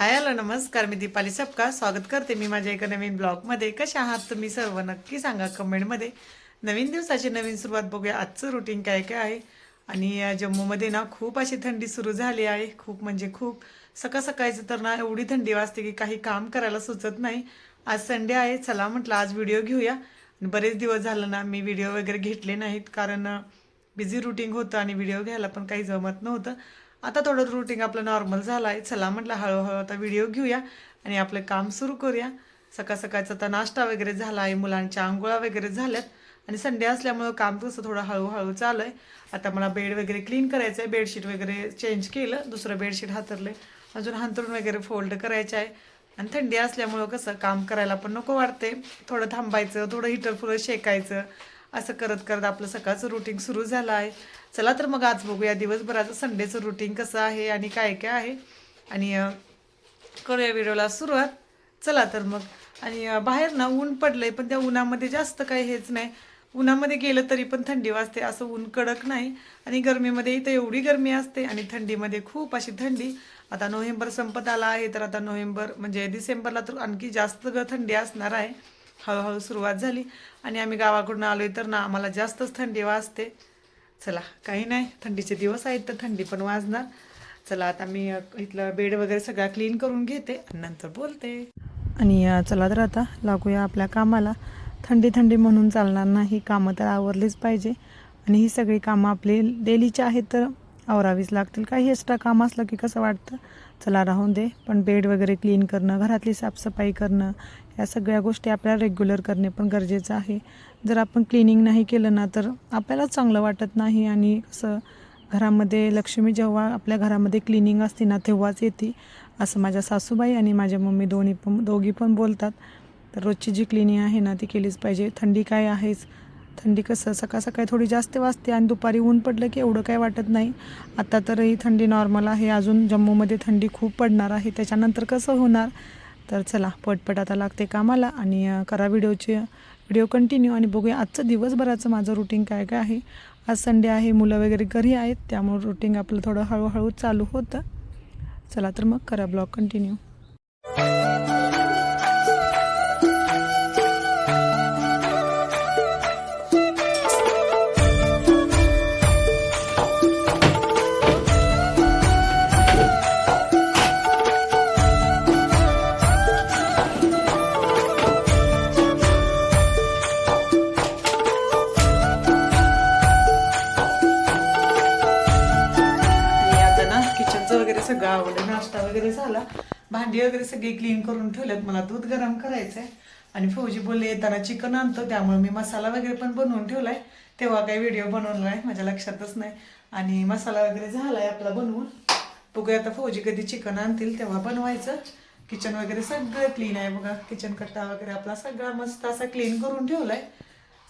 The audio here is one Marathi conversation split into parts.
हाय हॅलो नमस्कार मी दीपाली सपका स्वागत करते मी माझ्या एका नवीन ब्लॉगमध्ये. कशा आहात तुम्ही सर्व? नक्की सांगा कमेंटमध्ये. नवीन दिवसाची नवीन सुरुवात बघूया. आजचं रुटीन काय काय आहे? आणि जम्मूमध्ये ना खूप अशी थंडी सुरू झाली आहे. खूप म्हणजे खूप. सकाळ सकाळचं तर ना एवढी थंडी वाजते की काही काम करायला सुचत नाही. आज संडे आहे. चला म्हटलं आज व्हिडिओ घेऊया. बरेच दिवस झालं ना मी व्हिडिओ वगैरे घेतले नाहीत. कारण बिझी रुटीन होतं आणि व्हिडिओ घ्यायला पण काही जमत नव्हतं. आता थोडं रुटीन आपलं नॉर्मल झालं आहे चला म्हटलं हळूहळू आता व्हिडिओ घेऊया आणि आपलं काम सुरू करूया. सकाळ सकाळचा आता नाश्ता वगैरे झाला आहे मुलांच्या आंघोळा वगैरे झाल्यात. आणि संडे असल्यामुळं काम तसं थोडं हळूहळू चालू आहे आता मला बेड वगैरे क्लीन करायचं आहे बेडशीट वगैरे चेंज केलं. दुसरं बेडशीट हातरले अजून हांतरून वगैरे फोल्ड करायचं आहे आणि थंडी असल्यामुळं कसं काम करायला पण नको वाटते थोडं थांबायचं थोडं हिटर फुलं शेकायचं. असं करत करत आपलं सकाळचं रुटीन सुरू झालं आहे चला तर मग आज बघूया दिवसभराचं संडेचं रुटीन कसं आहे आणि काय काय आहे. आणि करूया व्हिडिओला सुरुवात. चला तर मग. आणि बाहेर ना ऊन पडलं आहे पण त्या उन्हामध्ये जास्त काही हेच नाही. उन्हामध्ये गेलं तरी पण थंडी वाजते असं ऊन कडक नाही. आणि गरमीमध्ये इथं एवढी गरमी असते आणि थंडीमध्ये खूप अशी थंडी. आता नोव्हेंबर संपत आला आहे तर आता नोव्हेंबर म्हणजे डिसेंबरला तर आणखी जास्त ग थंडी असणार आहे. हळूहळू सुरुवात झाली. आणि आम्ही गावाकडून आलोय तर ना आम्हाला जास्तच थंडी वाजते. चला काही नाही. थंडीचे दिवस आहेत तर थंडी पण वाजणार. चला आता मी इथलं बेड वगैरे सगळा क्लीन करून घेते आणि नंतर बोलते. आणि चला तर आता लागूया आपल्या कामाला. थंडी थंडी म्हणून चालणार नाही. कामं तर आवरलीच पाहिजे. आणि ही सगळी कामं आपली डेलीची आहेत तर आवरावीच लागतील. काही एक्स्ट्रा काम असलं की कसं वाटतं? चला राहून दे. पण बेड वगैरे क्लीन करणं घरातली साफसफाई करणं या सगळ्या गोष्टी आपल्याला रेग्युलर करणे पण गरजेचं आहे. जर आपण क्लिनिंग नाही केलं ना तर आपल्यालाच चांगलं वाटत नाही आणि कसं घरामध्ये लक्ष्मी जेव्हा आपल्या घरामध्ये क्लिनिंग असते ना तेव्हाच येते असं माझ्या सासूबाई आणि माझ्या मम्मी दोन्ही पण दोघी पण बोलतात. तर रोजची जी क्लिनिंग आहे ना ती केलीच पाहिजे. थंडी काय आहेच? थंडी कसं सकाळ सकाळी थोडी जास्त वाजते आणि दुपारी ऊन पडलं की एवढं काय वाटत नाही. आता तर ही थंडी नॉर्मल आहे. अजून जम्मूमध्ये थंडी खूप पडणार आहे. त्याच्यानंतर कसं होणार? तर चला पटपट आता लागते कामाला आणि करा व्हिडिओचे व्हिडिओ कंटिन्यू आणि बघूया आजचं दिवसभराचं माझं रुटीन काय काय आहे. आज संडे आहे मुलं वगैरे घरी आहेत त्यामुळे रुटीन आपलं थोडं हळूहळू चालू होतं. चला तर मग करा ब्लॉग कंटिन्यू वगैरे सगळं आवडलं. नाश्ता वगैरे झाला. भांडी वगैरे सगळी क्लीन करून ठेवल्यात. मला दूध गरम करायचंय. आणि फौजी बोलले येताना चिकन आणतो. त्यामुळे मी मसाला वगैरे पण बनवून ठेवलाय. तेव्हा काही व्हिडिओ बनवला आहे माझ्या लक्षातच नाही. आणि मसाला वगैरे झालाय आपला बनवून. बघूया आता फौजी कधी चिकन आणतील. तेव्हा बनवायचं. किचन वगैरे सगळं क्लीन आहे बघा. किचन कट्टा वगैरे आपला सगळा मस्त असा क्लीन करून ठेवलाय.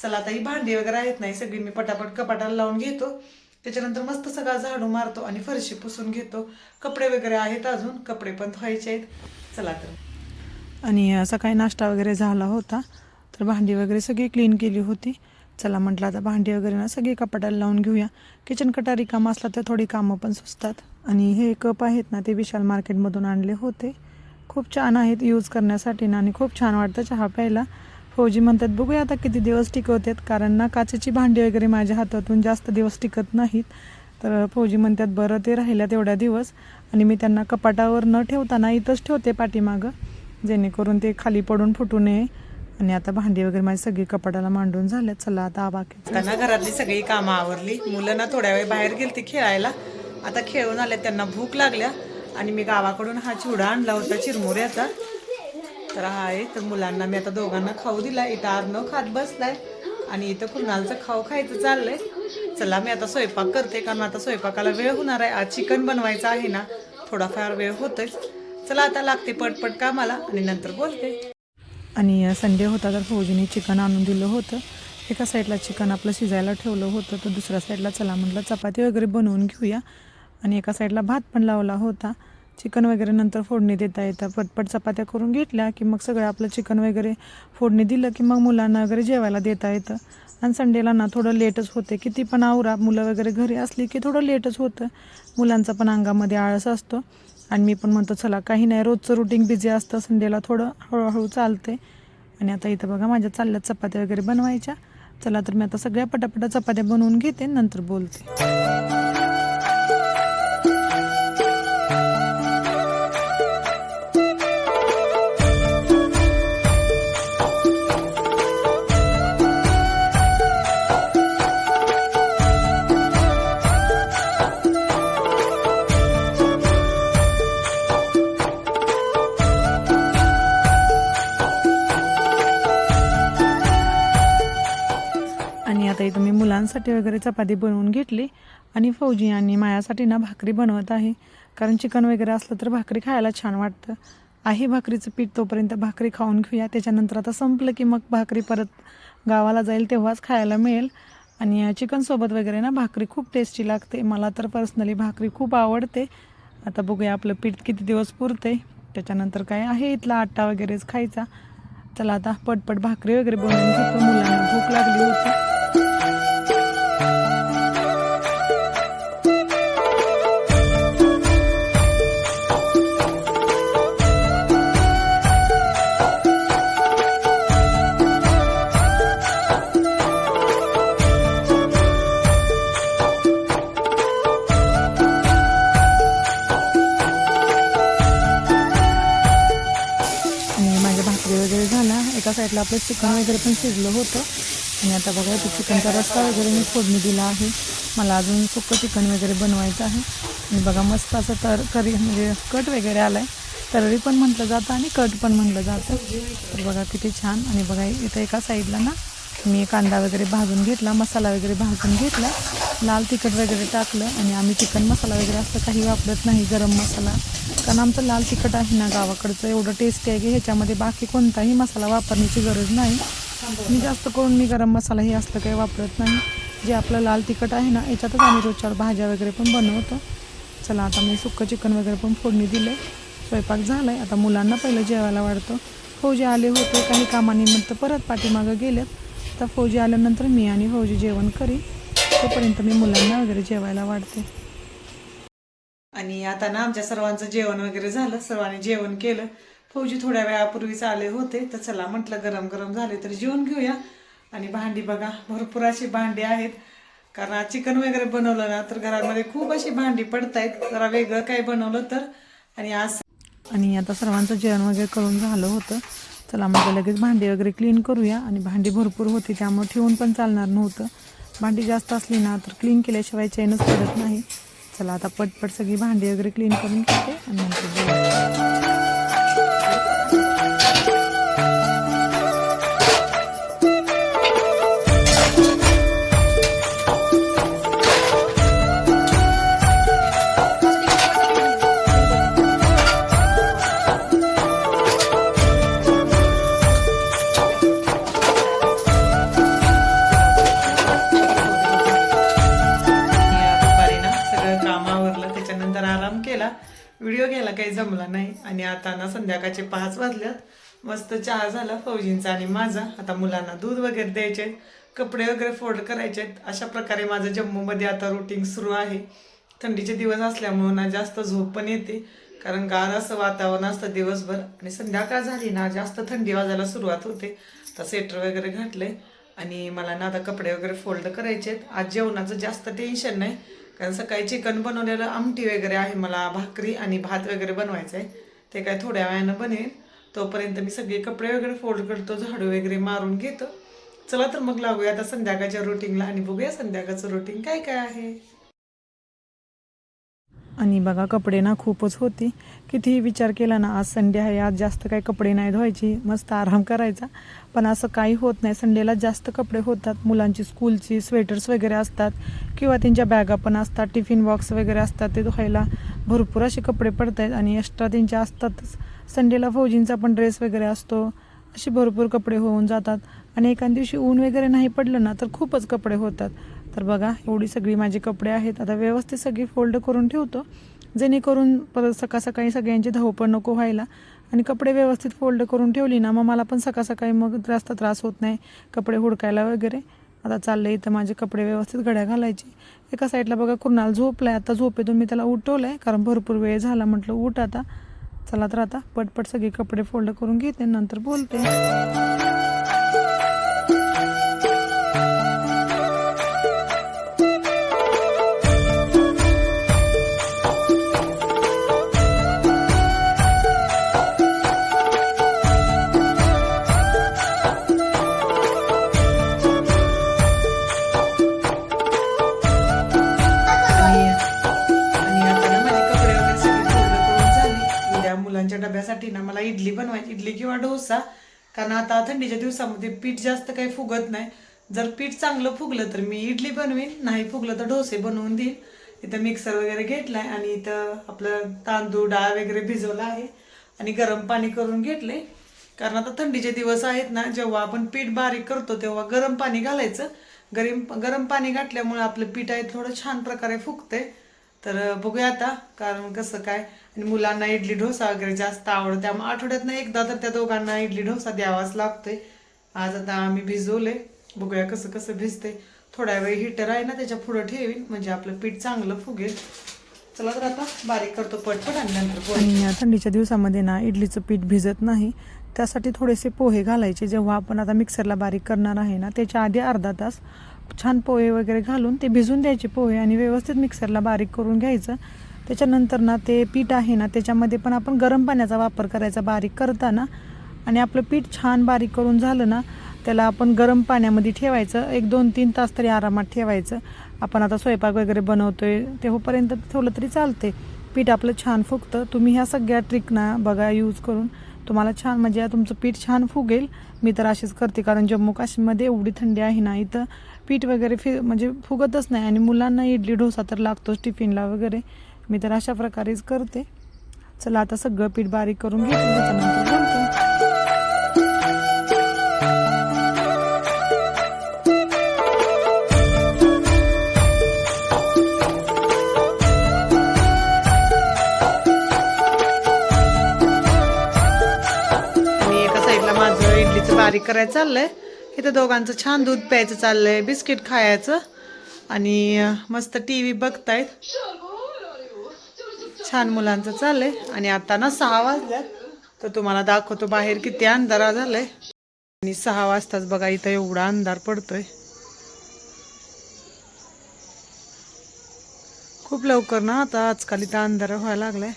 चला आता ही भांडी वगैरे आहेत नाही सगळी मी पटापट कपाटाला लावून घेतो. त्याच्यानंतर मस्त सगळा झाडू मारतो आणि फरशी पुसून घेतो. कपडे वगैरे आहेत अजून कपडे पण धुवायचे आहेत. चला तर. आणि सकाळी नाश्ता वगैरे झाला होता तर भांडी वगैरे सगळी क्लीन केली होती. चला म्हटलं आता भांडी वगैरे ना सगळी कपाटाला लावून घेऊया. किचन कटा रिकाम असला तर थोडी कामं पण सुचतात. आणि हे कप आहेत ना ते विशाल मार्केटमधून आणले होते. खूप छान आहेत यूज करण्यासाठी ना आणि खूप छान वाटतं चहा प्यायला. फौजी म्हणतात बघूया आता किती दिवस टिकवतात कारण ना काचेची भांडी वगैरे माझ्या हातातून जास्त दिवस टिकत नाहीत. तर फौजी म्हणतात बरं ते राहिल्या तेवढ्या दिवस आणि मी त्यांना कपाटावर न ठेवताना इथंच ठेवते पाठीमागं जेणेकरून ते खाली पडून फुटू नये आणि आता भांडी वगैरे माझी सगळी कपाटाला मांडून झाल्यात. चला आता बाकी त्यांना घरातली सगळी कामं आवरली. मुलं ना थोड्या वेळ बाहेर गेलती खेळायला. आता खेळून आल्या त्यांना भूक लागल्या आणि मी गावाकडून हा चिवडा आणला होता चिरमुऱ्याचा. तर हा आहे. तर मुलांना मी आता दोघांना खाऊ दिला. इथं अर्णव खात बसलाय. आणि इथं कुणालचं खाऊ खायचं चाललंय. चला मी आता स्वयंपाक करते कारण आता स्वयंपाकाला वेळ होणार आहे. आज चिकन बनवायचं आहे ना थोडाफार वेळ होतोय. चला आता लागते पटपट कामाला. आणि नंतर बोलते. आणि संडे होता तर फौजीने चिकन आणून दिलं होतं. एका साईडला चिकन आपलं शिजायला ठेवलं होतं तर दुसऱ्या साईडला चला म्हटलं चपाती वगैरे बनवून घेऊया. आणि एका साईडला भात पण लावला होता. चिकन वगैरे नंतर फोडणी देता येतं. पटपट चपात्या करून घेतल्या की मग सगळं आपलं चिकन वगैरे फोडणी दिलं की मग मुलांना वगैरे जेवायला देता येतं. आणि संडेला ना थोडं लेटच होते किती पण आवरा. मुलं वगैरे घरी असली की थोडं लेटच होतं. मुलांचा पण अंगामध्ये आळस असतो. आणि मी पण म्हणतो चला काही नाही रोजचं रुटीन बिझी असतं. संडेला थोडं हळूहळू चालते. आणि आता इथं बघा माझ्या चालल्यात चपात्या वगैरे बनवायच्या. चला तर मी आता सगळ्या पटापटा चपात्या बनवून घेते नंतर बोलते. मुलांसाठी वगैरे चपाती बनवून घेतली. आणि फौजी आणि मायासाठी ना भाकरी बनवत आहे. कारण चिकन वगैरे असलं तर भाकरी खायला छान वाटतं. आहे भाकरीचं पीठ तोपर्यंत भाकरी खाऊन घेऊया. त्याच्यानंतर आता संपलं की मग भाकरी परत गावाला जाईल तेव्हाच खायला मिळेल. आणि चिकनसोबत वगैरे ना भाकरी खूप टेस्टी लागते. मला तर पर्सनली भाकरी खूप आवडते. आता बघूया आपलं पीठ किती दिवस पुरते त्याच्यानंतर काय आहे इथला आटा वगैरेच खायचा. चला आता पटपट भाकरी वगैरे बनवून घेतो. मुलांना भूक लागली होती. साईडला आपलं चिकन वगैरे पण शिजलं होतं. आणि आता बघा इथे चिकनचा रस्ता वगैरे मी फोडणी दिला आहे. मला अजून सुक्कं चिकन वगैरे बनवायचं आहे. आणि बघा मस्त असं तर करी म्हणजे कट वगैरे आला आहे तर्री पण म्हटलं जातं आणि कट पण म्हटलं जातं. तर बघा किती छान. आणि बघा इथं एका साईडला ना मी कांदा वगैरे भाजून घेतला मसाला वगैरे भाजून घेतला. लाल तिखट वगैरे टाकलं आणि आम्ही चिकन मसाला वगैरे असं काही वापरत नाही गरम मसाला. कारण आमचं लाल तिखट आहे ना गावाकडचं एवढं टेस्टी आहे की ह्याच्यामध्ये बाकी कोणताही मसाला वापरण्याची गरज नाही. मी जास्त करून मी गरम मसाला हे असलं काही वापरत नाही. जे आपलं लाल तिखट आहे ना याच्यातच आम्ही रोजच्या भाज्या वगैरे पण बनवतो. चला आता मी सुक्कं चिकन वगैरे पण फोडणी दिलं स्वयंपाक झाला आहे आता मुलांना पहिलं जेवायला वाढतो. फौजी आले होते काही कामानिमित्त परत पाठीमागं गेलेत. तर फौजी आल्यानंतर मी आणि फौजी जेवण करी तोपर्यंत मी मुलांना वगैरे जेवायला वाढते. आणि आता ना आमच्या सर्वांचं जेवण वगैरे झालं. सर्वांनी जेवण केलं. फौजी थोड्या वेळापूर्वीच आले होते. तर चला म्हटलं गरम गरम झाले तर जेवण घेऊया. आणि भांडी बघा भरपूर अशी भांडी आहेत. कारण आज चिकन वगैरे बनवलं ना तर घरामध्ये खूप अशी भांडी पडतायत. जरा वेगळं काही बनवलं तर. आणि आज आणि आता सर्वांचं जेवण वगैरे करून झालं होतं. चला मग लगेच भांडी वगैरे क्लीन करूया. आणि भांडी भरपूर होती त्यामुळे ठेवून पण चालणार नव्हतं. भांडी जास्त असली ना तर क्लीन केल्याशिवाय चैनच पडत नाही. चला आता पटपट सगळी भांडी वगैरे क्लीन करून घेते आणि नंतर नाही. आणि आता ना संध्याकाळचे पाच वाजल्यात. मस्त चहा झाला फौजींचा आणि माझा. आता मुलांना दूध वगैरे द्यायचे कपडे वगैरे फोल्ड करायचे अशा प्रकारे माझं जम्मूमध्ये आता रुटीन सुरू आहे. थंडीचे दिवस असल्यामुळं ना जास्त झोप पण येते. कारण गार असं वातावरण असतं दिवसभर. आणि संध्याकाळ झाली ना जास्त थंडी वाजायला सुरुवात होते. तर स्वेटर वगैरे घातले आणि मला ना आता कपडे वगैरे फोल्ड करायचे आहेत. आज जेवणाचं जास्त टेन्शन नाही. कारण सकाळी चिकन बनवलेलं आमटी वगैरे आहे मला भाकरी आणि भात वगैरे बनवायचं आहे ते काय थोड्या वेळानं बनेल. तोपर्यंत मी सगळे कपडे वगैरे फोल्ड करतो झाडू वगैरे मारून घेतो. चला तर मग लागूया आता संध्याकाळच्या रुटीनला आणि बघूया संध्याकाळचं रुटीन काय काय आहे. आणि बघा कपडे ना खूपच होती. कितीही विचार केला ना आज संडे आहे आज जास्त काही कपडे नाही धुवायची मस्त आराम करायचा. पण असं काही होत नाही. संडेला जास्त कपडे होतात. मुलांची स्कूलची स्वेटर्स वगैरे असतात किंवा त्यांच्या बॅगा पण असतात टिफिन बॉक्स वगैरे असतात ते धुवायला भरपूर असे कपडे पडत आहेत आणि एक्स्ट्रा त्यांच्या असतातच संडेला फौजींचा पण ड्रेस वगैरे असतो. असे भरपूर कपडे होऊन जातात. आणि एखाद दिवशी ऊन वगैरे नाही पडलं ना तर खूपच कपडे होतात. तर बघा एवढी सगळी माझी कपडे आहेत. आता व्यवस्थित सगळी फोल्ड करून ठेवतो. जेणेकरून परत सकाळ सकाळी सगळ्यांची धावपळ नको व्हायला. आणि कपडे व्यवस्थित फोल्ड करून ठेवली ना मग मला पण सकाळ सकाळी मग जास्त त्रास होत नाही. कपडे हुडकायला वगैरे. आता चाललं इथं माझे कपडे व्यवस्थित घड्या घालायचे. एका साईडला बघा कुणाल झोपलाय. आता झोपेतून मी त्याला उठवलं आहे कारण भरपूर वेळ झाला म्हटलं उठ आता. चला तर आता पटपट सगळे कपडे फोल्ड करून घेते. नंतर बोलते. किंवा डोसा. कारण आता थंडीच्या दिवसामध्ये पीठ जास्त काही फुगत नाही. जर पीठ चांगलं फुगलं तर मी इडली बनवीन नाही फुगलं तर डोसे बनवून देईन. इथं मिक्सर वगैरे घेतलाय आणि इथं आपलं तांदूळ डाळ वगैरे भिजवला आहे. आणि गरम पाणी करून घेतले कारण आता थंडीचे दिवस आहेत ना जेव्हा आपण पीठ बारीक करतो तेव्हा गरम पाणी घालायचं. गरम गरम पाणी घातल्यामुळे आपलं पीठ आहे थोडं छान प्रकारे फुगते तर बघूया आता कारण कसं काय. आणि मुलांना इडली डोसा वगैरे जास्त आवडतं. त्यामुळे आठवड्यातनं एकदा तर त्या दोघांना इडली डोसा द्यावाच लागतोय. आज आता आम्ही भिजवले बघूया कसं कसं भिजते थोड्या वेळ हिटर आहे ना त्याच्या पुढं ठेवीन. म्हणजे आपलं पीठ चांगलं फुगेल. चला तर आता बारीक करतो पटपट आणि नंतर आणि या थंडीच्या दिवसामध्ये ना इडलीचं पीठ भिजत नाही. त्यासाठी थोडेसे पोहे घालायचे. जेव्हा आपण आता मिक्सरला बारीक करणार आहे ना त्याच्या आधी अर्धा तास छान पोहे वगैरे घालून ते भिजून द्यायचे पोहे आणि व्यवस्थित मिक्सरला बारीक करून घ्यायचं. त्याच्यानंतर ना ते पीठ आहे ना त्याच्यामध्ये पण आपण गरम पाण्याचा वापर करायचा बारीक करताना. आणि आपलं पीठ छान बारीक करून झालं ना त्याला आपण गरम पाण्यामध्ये ठेवायचं. एक दोन तीन तास तरी आरामात ठेवायचं. आपण आता स्वयंपाक वगैरे बनवतोय तेव्हापर्यंत ठेवलं तरी चालते पीठ आपलं छान फुगतं. तुम्ही ह्या सगळ्या ट्रिकना बघा यूज करून तुम्हाला छान म्हणजे तुमचं पीठ छान फुगेल. मी तर अशीच करते कारण जम्मू काश्मीरमध्ये एवढी थंडी आहे ना इथं पीठ वगैरे फि म्हणजे फुगतच नाही. आणि मुलांना इडली डोसा तर लागतोच टिफिनला वगैरे. मी तर अशा प्रकारेच करते. चला आता सगळं पीठ बारीक करून घेते. त्याच्यानंतर बारीक करायचं चाललंय. इथं दोघांचं छान दूध प्यायचं चाललंय बिस्किट खायचं आणि मस्त टी व्ही बघतायत. छान मुलांचं चाललंय. आणि आता ना सहा वाजल्यात. तर तुम्हाला दाखवतो बाहेर किती अंधारा झालाय. आणि सहा वाजताच बघा इथं एवढा अंधार पडतोय. खूप लवकर ना आता आजकाल इथं अंधार व्हायला लागलाय.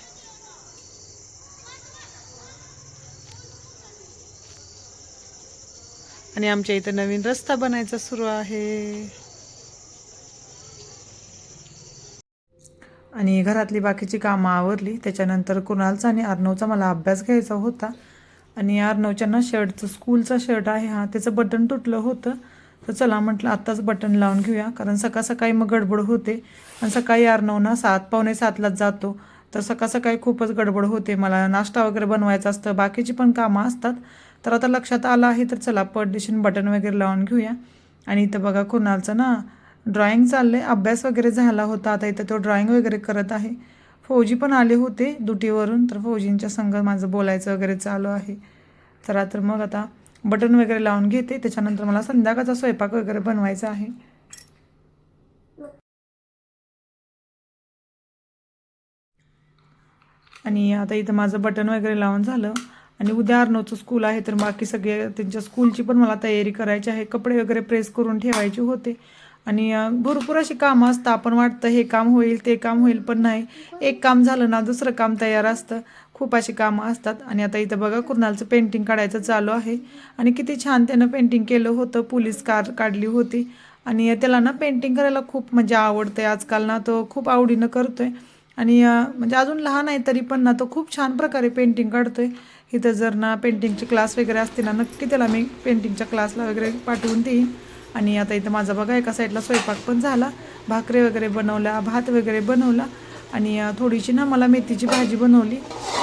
आणि आमच्या इथं नवीन रस्ता बनायचा सुरू आहे. आणि घरातली बाकीची कामं आवरली त्याच्यानंतर कुणालचा आणि अर्णवचा मला अभ्यास घ्यायचा होता. आणि अर्णवच्या ना शर्टचं स्कूलचा शर्ट आहे हा त्याचं बटन तुटलं होतं. तर चला म्हटलं आत्ताच बटन लावून घेऊया कारण सकाळ सकाळी मग गडबड होते. आणि सकाळी अर्णव ना सात पावणे सातलाच जातो. तर सकाळ सकाळी खूपच गडबड होते. मला नाश्ता वगैरे बनवायचा असतं बाकीची पण कामं असतात. तर आता लक्षात आलं आहे तर चला पडदिशीन बटन वगैरे लावून घेऊया. आणि इथं बघा कुणालचं ना ड्रॉइंग आहे अभ्यास वगैरे झाला होता आता इथं तो ड्रॉइंग वगैरे करत आहे. फौजी पण आले होते दुटीवरून तर फौजींच्या संग माझं बोलायचं वगैरे चालू आहे. चला तर मग आता बटन वगैरे लावून घेते. त्याच्यानंतर मला संध्याकाळचा स्वयंपाक वगैरे बनवायचा आहे. आणि आता इथं माझं बटन वगैरे लावून झालं. आणि उद्या अर्णवचं स्कूल आहे तर बाकी सगळे त्यांच्या स्कूलची पण मला तयारी करायची आहे. कपडे वगैरे प्रेस करून ठेवायचे होते. आणि भरपूर अशी कामं असतं आपण वाटतं हे काम होईल ते काम होईल पण नाही. एक काम झालं ना दुसरं काम तयार असतं. खूप अशी कामं असतात. आणि आता इथं बघा कुर्नालचं पेंटिंग काढायचं चालू आहे. आणि किती छान त्यानं पेंटिंग केलं होतं. पोलीस कार काढली होती. आणि त्याला ना पेंटिंग करायला खूप म्हणजे आवडते आजकाल ना तो खूप आवडीनं करतोय. आणि म्हणजे अजून लहान आहे तरी पण ना तो खूप छान प्रकारे पेंटिंग काढतोय. इथं जर ना पेंटिंगचे क्लास वगैरे असतील ना नक्की त्याला मी पेंटिंगच्या क्लासला वगैरे पाठवून देईन. आणि आता इथं माझा बघा एका साईडला स्वयंपाक पण झाला. भाकरी वगैरे बनवल्या भात वगैरे बनवला. आणि थोडीशी ना मला मेथीची भाजी बनवली.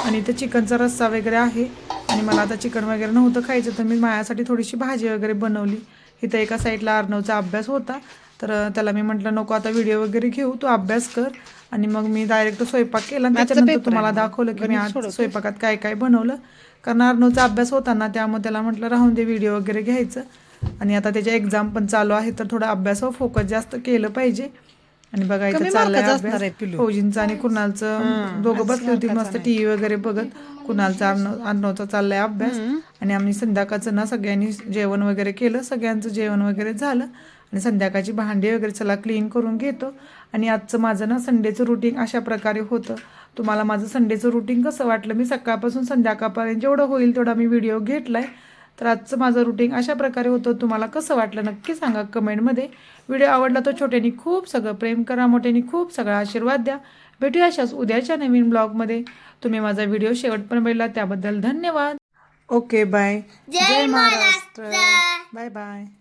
आणि इथं चिकनचा रस्सा वगैरे आहे. आणि मला आता चिकन वगैरे नव्हतं खायचं तर मी माझ्यासाठी थोडीशी भाजी वगैरे बनवली. इथं एका साईडला अर्णवचा अभ्यास होता. तर त्याला मी म्हटलं नको आता व्हिडिओ वगैरे घेऊ तू अभ्यास कर. आणि मग मी डायरेक्ट स्वयंपाक केला त्याच्यानंतर तुम्हाला दाखवलं की मी आज स्वयंपाकात काय काय बनवलं. कारण अर्णवचा अभ्यास होता ना त्यामुळे त्याला म्हटलं राहून दे व्हिडिओ वगैरे घ्यायचं. आणि आता त्याच्या एक्झाम पण चालू आहे तर थोडा अभ्यासावर फोकस जास्त केलं पाहिजे. आणि बघा कमी इथं चाललाय. फौजींचा आणि कुणालचं. दोघं बसली होती मस्त टीव्ही वगैरे बघत. कुणालचा अर्णव अर्णवचा चाललाय अभ्यास. आणि आम्ही संध्याकाळचं ना सगळ्यांनी जेवण वगैरे केलं. सगळ्यांचं जेवण वगैरे झालं. आणि संध्याकाळची भांडी वगैरे चला क्लीन करून घेतो. आणि आजचं माझं ना संडेचं रुटीन अशा प्रकारे होतं. तुम्हाला माझं संडेचं रुटीन कसं वाटलं? मी सकाळपासून संध्याकाळपर्यंत जेवढं होईल तेवढा मी व्हिडिओ घेतलाय. तर आजचं माझं रुटीन अशा प्रकारे होतं. तुम्हाला कसं वाटलं नक्की सांगा कमेंटमध्ये व्हिडिओ आवडला तर छोट्यानी खूप सगळं प्रेम करा मोठ्यानी खूप सगळा आशीर्वाद द्या. भेटूया अशाच उद्याच्या नवीन ब्लॉगमध्ये तुम्ही माझा व्हिडिओ शेवटपर्यंत बघितला त्याबद्दल धन्यवाद. ओके बाय जय महाराष्ट्र. Bye bye